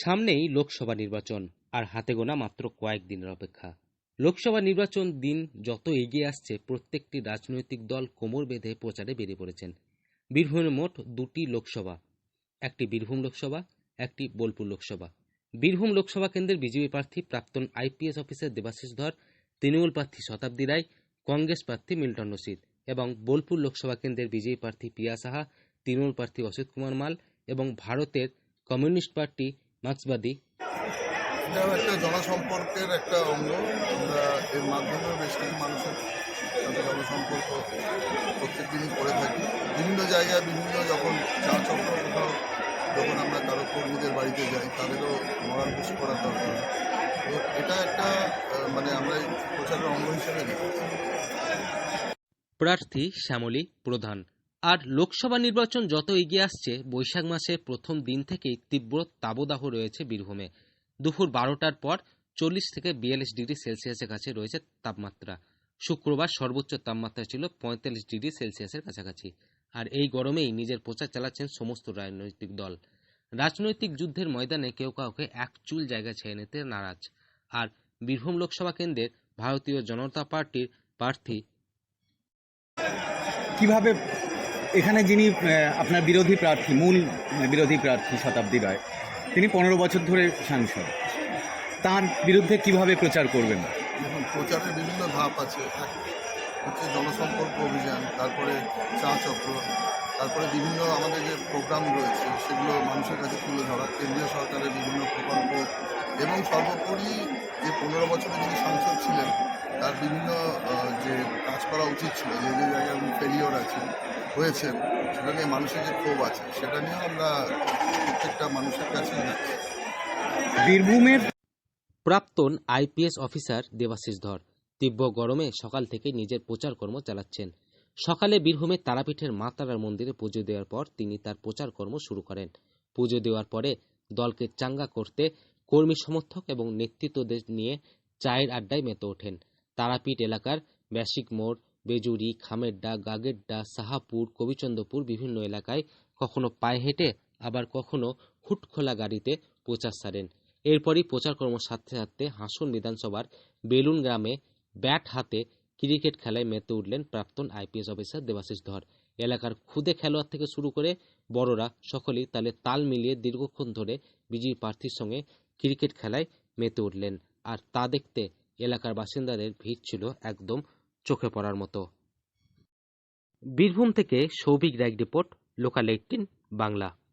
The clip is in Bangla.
সামনেই লোকসভা নির্বাচন, আর হাতে গোনা মাত্র কয়েকদিনের অপেক্ষা। লোকসভা নির্বাচন দিন যত এগিয়ে আসছে, প্রত্যেকটি রাজনৈতিক দল কোমর বেঁধে প্রচারে বেরিয়ে পড়েছেন। বীরভূমে মোট দুটি লোকসভা, একটি বীরভূম লোকসভা, একটি বোলপুর লোকসভা। বীরভূম লোকসভা কেন্দ্রের বিজেপি প্রার্থী প্রাক্তন আইপিএস অফিসার দেবাশিস ধর, তৃণমূল প্রার্থী শতাব্দী রায়, কংগ্রেস প্রার্থী মিল্টন রশিদ এবং বোলপুর লোকসভা কেন্দ্রের বিজেপি প্রার্থী পিয়া সাহা, তৃণমূল প্রার্থী অসিত কুমার মাল এবং ভারতের কমিউনিস্ট পার্টি মার্ক্সবাদী। এটাও একটা জনসম্পর্কের একটা অঙ্গ। আমরা এর মাধ্যমে বেশ কিছু মানুষের সাথে জনসম্পর্ক প্রত্যেক দিনই করে থাকি। বিভিন্ন জায়গায় বিভিন্ন যখন চা চক্র কোথাও যখন আমরা কারও কর্মীদের বাড়িতে যাই তাদেরও মরাল পুষি করার দরকার। তো এটা একটা মানে আমরা প্রচারের অঙ্গ হিসেবে দেখি। প্রার্থী শ্যামলী প্রধান। আর লোকসভা নির্বাচন যত এগিয়ে আসছে, বৈশাখ মাসের প্রথম দিন থেকেই তীব্র তাবদাহ রয়েছে বীরভূমে। দুপুর বারোটার পর চল্লিশ থেকে বিয়াল্লিশ ডিগ্রি সেলসিয়াসের কাছে রয়েছে তাপমাত্রা। শুক্রবার সর্বোচ্চ তাপমাত্রা ছিল পঁয়তাল্লিশ ডিগ্রি সেলসিয়াসের কাছাকাছি। আর এই গরমেই নিজের প্রচার চালাচ্ছেন সমস্ত রাজনৈতিক দল। রাজনৈতিক যুদ্ধের ময়দানে কেউ কাউকে এক চুল জায়গা ছেড়ে নিতে নারাজ। আর বীরভূম লোকসভা কেন্দ্রের ভারতীয় জনতা পার্টির প্রার্থী কীভাবে এখানে যিনি আপনার বিরোধী প্রার্থী, মূল বিরোধী প্রার্থী শতাব্দী রায়, তিনি পনেরো বছর ধরে সাংসদ। তার বিরুদ্ধে কীভাবে প্রচার করবেন? দেখুন প্রচারের বিভিন্ন ধাপ আছে। হচ্ছে জনসম্পর্ক অভিযান, তারপরে চা চক্র, তারপরে বিভিন্ন আমাদের যে প্রোগ্রাম রয়েছে, সেগুলো মানুষের কাছে তুলে ধরা, কেন্দ্রীয় সরকারের বিভিন্ন প্রকল্প এবং সর্বোপরি যে পনেরো বছরে যিনি সাংসদ ছিলেন, তার বিভিন্ন যে করা উচিত ছিল যে যে জায়গায় উনি ফেলিওর আছে হয়েছেন সেটা নিয়ে মানুষের যে ক্ষোভ আছে সেটা নিয়েও আমরা প্রত্যেকটা মানুষের কাছে যাচ্ছি। বীরভূমের প্রাক্তন আইপিএস অফিসার দেবাশিস ধর তীব্র গরমে সকাল থেকে নিজের প্রচার কর্ম চালাচ্ছেন। সকালে বীরভূমের তারাপীঠের মা তারার মন্দিরে পুজো দেওয়ার পর তিনি তার প্রচার কর্ম শুরু করেন। পুজো দেওয়ার পরে দলকে চাঙ্গা করতে কর্মী সমর্থক এবং নেতৃত্বদের নিয়ে চায়ের আড্ডায় মেতে ওঠেন। তারাপীঠ এলাকার ব্যাসিক মোড় বেজুরি খামেরডা, গাগেরডা, সাহাপুর, কবিচন্দ্রপুর বিভিন্ন এলাকায় কখনো পায়ে হেঁটে, আবার কখনো হুটখোলা গাড়িতে প্রচার সারেন। এরপরই প্রচারকর্ম সারতে সারতে হাসন বিধানসভার বেলুন গ্রামে ব্যাট হাতে ক্রিকেট খেলায় মেতে উঠলেন প্রাক্তন আইপিএস অফিসার দেবাশিস ধর। এলাকার খুদে খেলোয়াড় থেকে শুরু করে বড়রা সকলেই তালে তাল মিলিয়ে দীর্ঘক্ষণ ধরে বিজয়ী প্রার্থীর সঙ্গে ক্রিকেট খেলায় মেতে উঠলেন। আর তা দেখতে এলাকার বাসিন্দাদের ভিড় ছিল একদম চোখে পড়ার মতো। বীরভূম থেকে Souvik Roy report local eighteen Bangla.